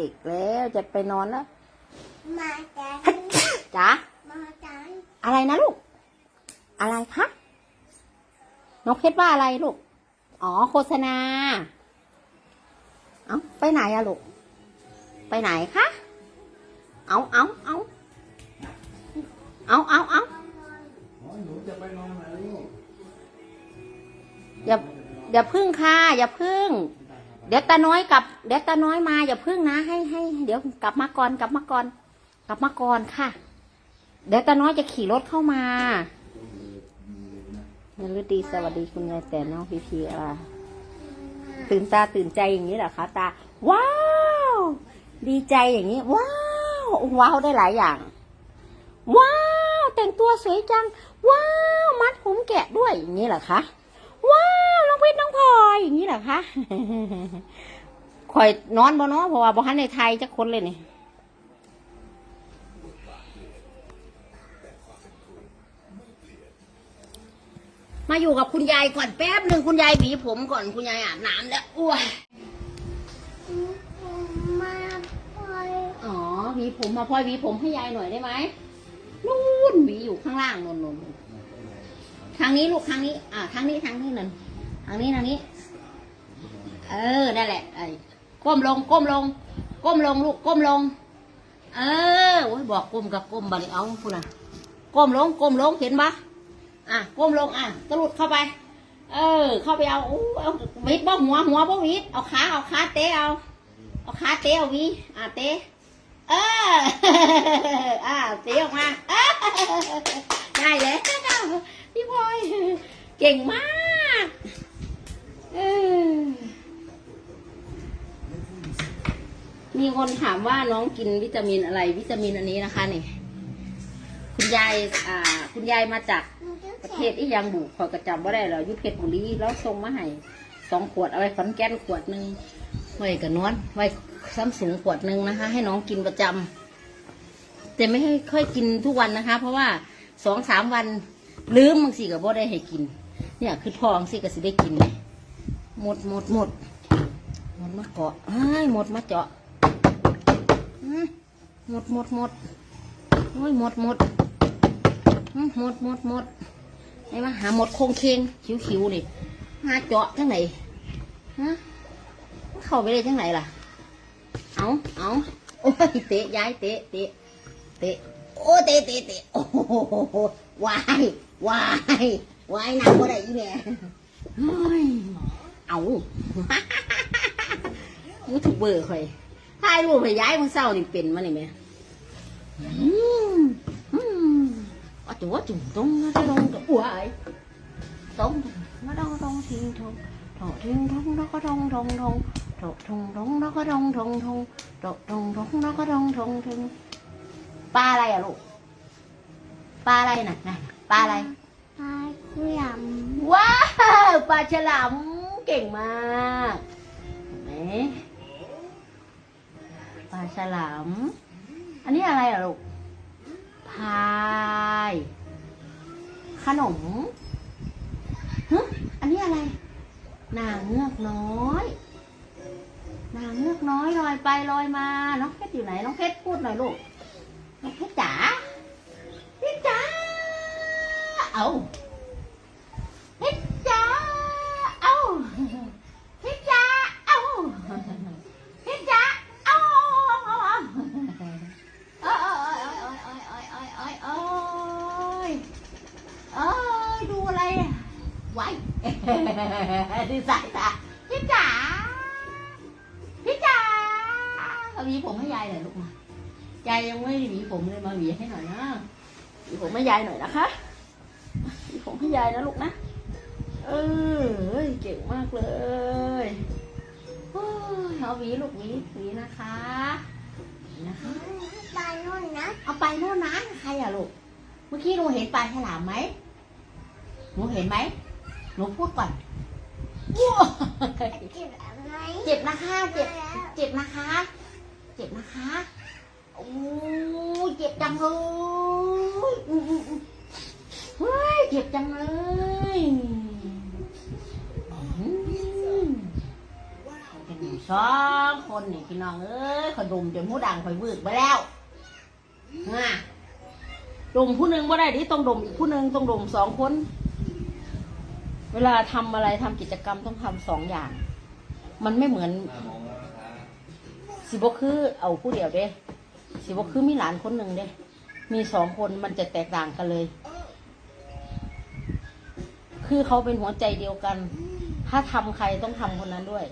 ด็กแล้วจะไปนอนแล้ว มาจากจ๋ามาจากอะไรนะลูก อะไรคะน้องเพชรว่าอะไรลูก อ๋อโฆษณา เอาไปไหนอะลูก ไปไหนคะ เอาเอาเอาเอาเอาเอาอ๋อหนูจะไปนอนไหนลูกอย่าอย่าพึ่งค่ะ อย่าพึ่ง เดี๋ยวตาน้อยกลับ เดี๋ยวตาน้อยมาอย่าพึ่งนะให้ให้เดี๋ยวกลับมาก่อนกลับมาก่อน กลับมาก่อนค่ะ เดี๋ยวตาน้อยจะขี่รถเข้ามาเนรุดีสวัสดีคุณยายแต่น้องพีพีอะตื่นตาตื่นใจอย่างนี้เหรอคะตา ว้าว ดีใจอย่างนี้ ว้าวว้าวได้หลายอย่าง ว้าว แต่งตัวสวยจัง ว้าว มัดผมแกะด้วยอย่างนี้เหรอคะ ว้าวน้องเพชรน้ องพลอยอย่างนี้เหรอคะข่อยนอนบ่เนาะเพราะว่าบ่ฮันในไทยจักคนเลยนี่มาอยู่กับคุณยายก่อนแป๊บหนึ่งคุณยายหวีผมก่อนคุณยายอาบน้ำแล้วอ้วยมาปล่อยอ๋อหวีผมมาพลอยหวีผมให้ยายหน่อยได้ไหมนู่นหวีอยู่ข้างล่างนนนนทางนี้ลูกทางนี้ อ่าทางนี้ทางนี้นั่น ทางนี้ทางนี้ เออ นั่นแหละไอ้ก้มลง ก้มลง ก้มลงลูก ก้มลง เออโอ้ยบอกก้มกับก้มบัดนี้เอาคุณน่ะก้มลง ก้มลง เห็นปะอะ ก้มลง อะตลุดเข้าไป เออ เข้าไปเอาโอ้เอาวิดบ่หัว หัวบ่วิดเอาขา เอาขาเตะเอา เอาขาเตะเอาวิอะเตะเออ อะเตะออกมาได้เลยพี่พลอย เก่งมาก มีคนถามว่าน้องกินวิตามินอะไร วิตามินอันนี้นะคะนี่คุณยายอ่า คุณยายมาจากประเทศอียังบุขอยกระจำว่าได้แล้วอยุเพชรบุรีแล้วส่งมาให้สองขวดเอาไว้ขอนแก่นขวดหนึ่งไว้กับนวลไว้ซ้ำสูงขวดหนึ่งนะคะ ให้น้องกินประจำแต่ไม่ให้ค่อยกินทุกวันนะคะ เพราะว่าสองสามวันลืมบางสิกับบ่ได้ให้กิน เนี่ยคือพองสิก็สิได้กินเลย หมดหมดหมดหมดมาเกาะเอ้ยหมดมาเจาะหมดหมดหมดโอ้ยหมดหมดหมดหมดหมดไอ้มาหาหมดโคงเคงคิวคิวๆนี่หาเจาะทั้งไหนฮะเข้าไปได้ทั้งไหนล่ะ เอาเอาโอ้ยเตะย้ายเตะเตะเตะโอ้เตะเตะเตะโอ้โหวายวายวายหนักกว่าได้อีแม่เฮ้ย เอายูถูบเบอร์ค่อยถ่ายรูปให้ย้ายมึงเศร้านี่เป็นมาหนิแม่อืมอืมอ๋อตัวจุ่มตรงนะจะลงกับอวยตรงมาดองตรงทิ้งทงอถทิ้งทงแล้วก็ตรงตรงตรงโถทงตงแล้วก็ตรงตรงตงโถตรงตรงแล้วก็ตรงตรงตรงปลาอะไรอะลูกปลาอะไรน่ะนะปลาอะไรปลาฉลามว้าวปลาฉลาม เก่งมากเห็นไหมปลาฉลาม อันนี้อะไรอะลูก พาย ขนมฮะอันนี้อะไร นางเงือกน้อย นางเงือกน้อยลอยไปลอยมา น้องเพชรอยู่ไหน น้องเพชรพูดหน่อยลูก น้องเพชรจ๋าเพชรจ๋า เอาเไว้ดูสายตาพี่จ๋าพี่จ๋าเอาหวีผมให้ยายหน่อยลูกมายายยังไม่ได้หวีผมเลยมาหวีให้หน่อยนะหวีผมให้ยายหน่อยนะคะหวีผมให้ยายนะลูกนะเออเฮ้ยเก่งมากเลยโอ้ยเอาหวีลูกหวีหวีนะคะหวีนะคะปลาโน่นนะเอาไปโน่นนะใครอะลูกเมื่อกี้หนูเห็นปลาฉลามไหมหนูเห็นไหม หนูพูดก่อนว้าวเก็บอะไรเจ็บนะคะ เจ็บ เจ็บนะคะ เจ็บนะคะโอ้ยเจ็บจังเลยอื้ออื้ออื้อเฮ้ยเจ็บจังเลยอืมเป็นหนูสองคนนี่พี่น้องเอ้ยขอยดมจนหูดังข่อยวืดไปแล้วน่ะดมผู้หนึ่งบ่ได้ดิต้องดมอีกผู้หนึ่งต้องดมสองคน เวลาทำอะไรทำกิจกรรมต้องทำสองอย่าง มันไม่เหมือน สิบคือเอาผู้เดียวเด้ สิบคือมีหลานคนหนึ่งเด้ มีสองคนมันจะแตกต่างกันเลย คือเขาเป็นหัวใจเดียวกัน ถ้าทำใครต้องทำคนนั้นด้วย